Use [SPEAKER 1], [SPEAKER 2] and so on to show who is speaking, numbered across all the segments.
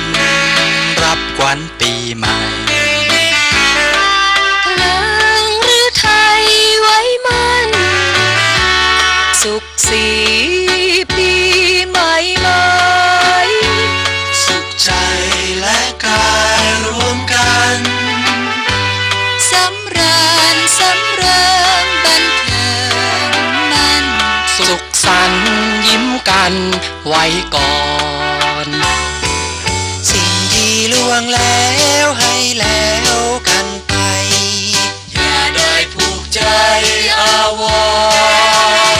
[SPEAKER 1] ันรับขวัญปีใหม่
[SPEAKER 2] ลางหรือไทยไว้มัน สุขสีปีใหม่ใหม่
[SPEAKER 1] สุขใจและกายรวมกัน
[SPEAKER 2] สำราญสำเริงบันเทิงมัน
[SPEAKER 1] สุขสันยิ้มกันไว้ก่อน วงแล้วให้แล้วกันไป อย่าได้ผูกใจอาวร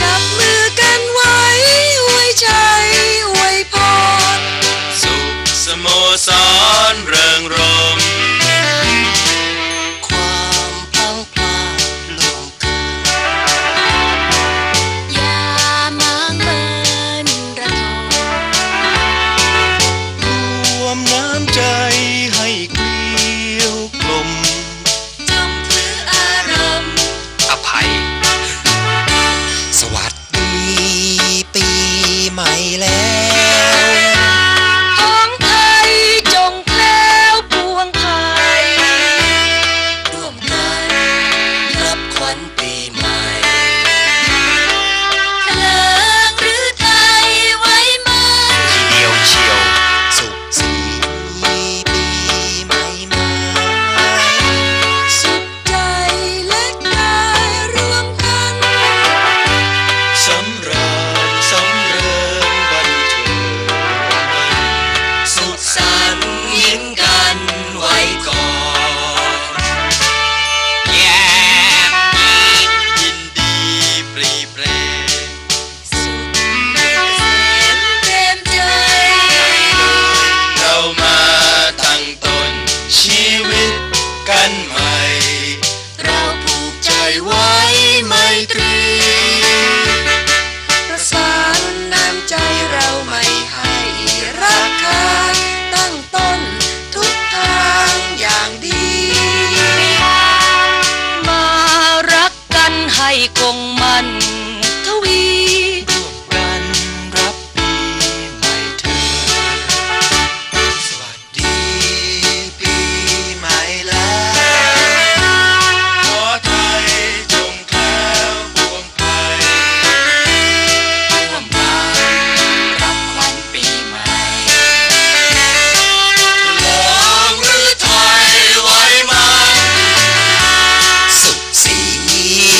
[SPEAKER 2] จับมือกันไว้อวยใจอวยพร
[SPEAKER 1] สุขสโมสรเริงร
[SPEAKER 2] อ
[SPEAKER 1] กัน